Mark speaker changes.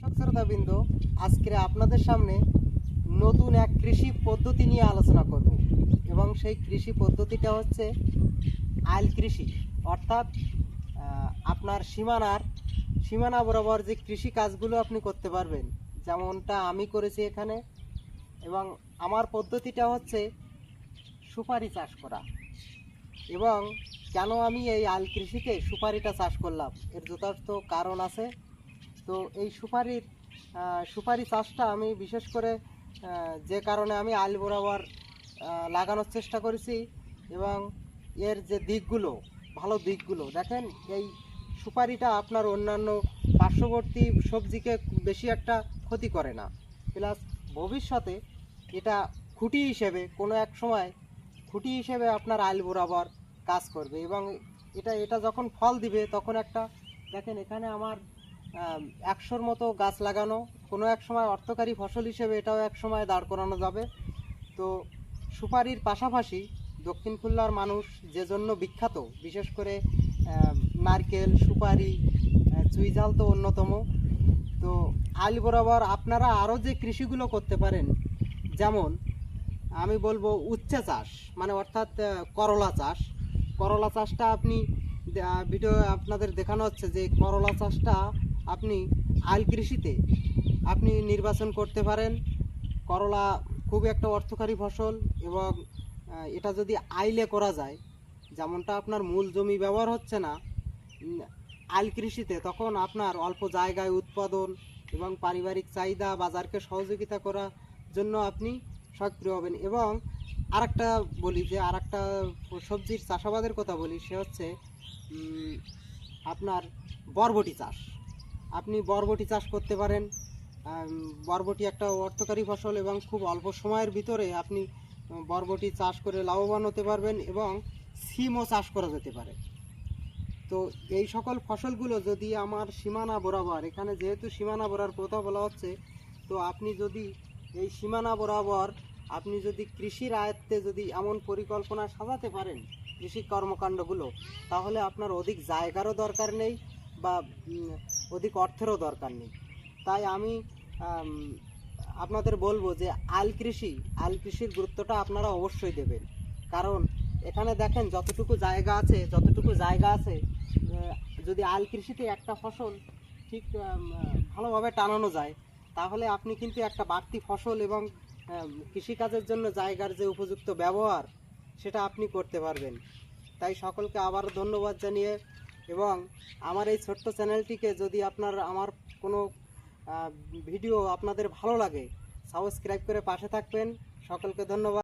Speaker 1: শ্রোতাবৃন্দ আজকে আপনাদের সামনে নতুন এক কৃষি পদ্ধতি নিয়ে আলোচনা করব। এবং সেই কৃষি পদ্ধতিটা হচ্ছে আইল কৃষি। অর্থাৎ আপনার সীমানার, সীমানা বরাবর যে কৃষি কাজগুলো আপনি করতে পারবেন, যেমনটা আমি করেছি এখানে। এবং আমার পদ্ধতিটা হচ্ছে সুপারি চাষ করা। এবং কেন আমি এই আল কৃষিতে সুপারিটা চাষ করলাম, এর যথার্থ কারণ আছে। তো এই সুপারির সুপারি চাষটা আমি বিশেষ করে যে কারণে আমি আল বরাবর লাগানোর চেষ্টা করেছি এবং এর যে দিকগুলো, ভালো দিকগুলো, দেখেন এই সুপারিটা আপনার অন্যান্য পার্শ্ববর্তী সবজিকে বেশি একটা ক্ষতি করে না। প্লাস ভবিষ্যতে এটা খুঁটি হিসেবে কোনো এক সময় খুঁটি হিসেবে আপনার আইল বরাবর কাজ করবে এবং এটা এটা যখন ফল দিবে তখন একটা, দেখেন এখানে আমার একশোর মতো গাছ লাগানো। কোনো এক সময় অর্থকারী ফসল হিসেবে এটাও এক সময় দাঁড় করানো যাবে। তো সুপারির পাশাপাশি দক্ষিণ খুলনার মানুষ যে জন্য বিখ্যাত বিশেষ করে নারকেল সুপারি আহ, চুইঝাল তো অন্যতম। তো আইল বরাবর আপনারা আরও যে কৃষিগুলো করতে পারেন যেমন আমি বলব উচ্ছে চাষ মানে অর্থাৎ করলা চাষ। করলা চাষটা আপনি ভিডিও আপনাদের দেখানো হচ্ছে যে করলা চাষটা আপনি আইল কৃষিতে আপনি নির্বাচন করতে পারেন। করলা খুব একটা অর্থকারী ফসল এবং এটা যদি আইলে করা যায়, যেমনটা আপনার মূল জমি ব্যবহার হচ্ছে না আইল কৃষিতে তখন আপনার অল্প জায়গায় উৎপাদন এবং পারিবারিক চাহিদা, বাজারকে সহযোগিতা করার জন্য আপনি সক্রিয় হবেন। এবং আরেকটা বলি যে, আরেকটা সবজির চাষাবাদের কথা বলি, সে হচ্ছে আপনার বরবটি চাষ। আপনি বরবটি চাষ করতে পারেন। বরবটি একটা অর্থকারী ফসল এবং খুব অল্প সময়ের ভিতরে আপনি বরবটি চাষ করে লাভবান হতে পারবেন এবং সিমও চাষ করা যেতে পারে। তো এই সকল ফসলগুলো যদি আমার সীমানা বরাবর, এখানে যেহেতু সীমানা বরাবর কথা বলা হচ্ছে, তো আপনি যদি এই সীমানা বরাবর আপনি যদি কৃষির আয়ত্তে যদি এমন পরিকল্পনা সাজাতে পারেন কৃষি কর্মকাণ্ডগুলো, তাহলে আপনার অধিক জায়গারও দরকার নেই বা অধিক অর্থেরও দরকার নেই। তাই আমি আপনাদের বলব যে আল কৃষি, আল কৃষির গুরুত্বটা আপনারা অবশ্যই দেবেন। কারণ এখানে দেখেন যতটুকু জায়গা আছে, যতটুকু জায়গা আছে যদি আল কৃষিতে একটা ফসল ঠিক ভালোভাবে টানানো যায়, তাহলে আপনি কিন্তু একটা বাড়তি ফসল এবং কৃষিকাজের জন্য জায়গার যে উপযুক্ত ব্যবহার, সেটা আপনি করতে পারবেন। তাই সকলকে আবারও ধন্যবাদ জানিয়ে এবং আমার এই ছোট্ট চ্যানেলটিকে যদি আপনার, আমার কোনো ভিডিও আপনাদের ভালো লাগে সাবস্ক্রাইব করে পাশে থাকবেন। সকলকে ধন্যবাদ।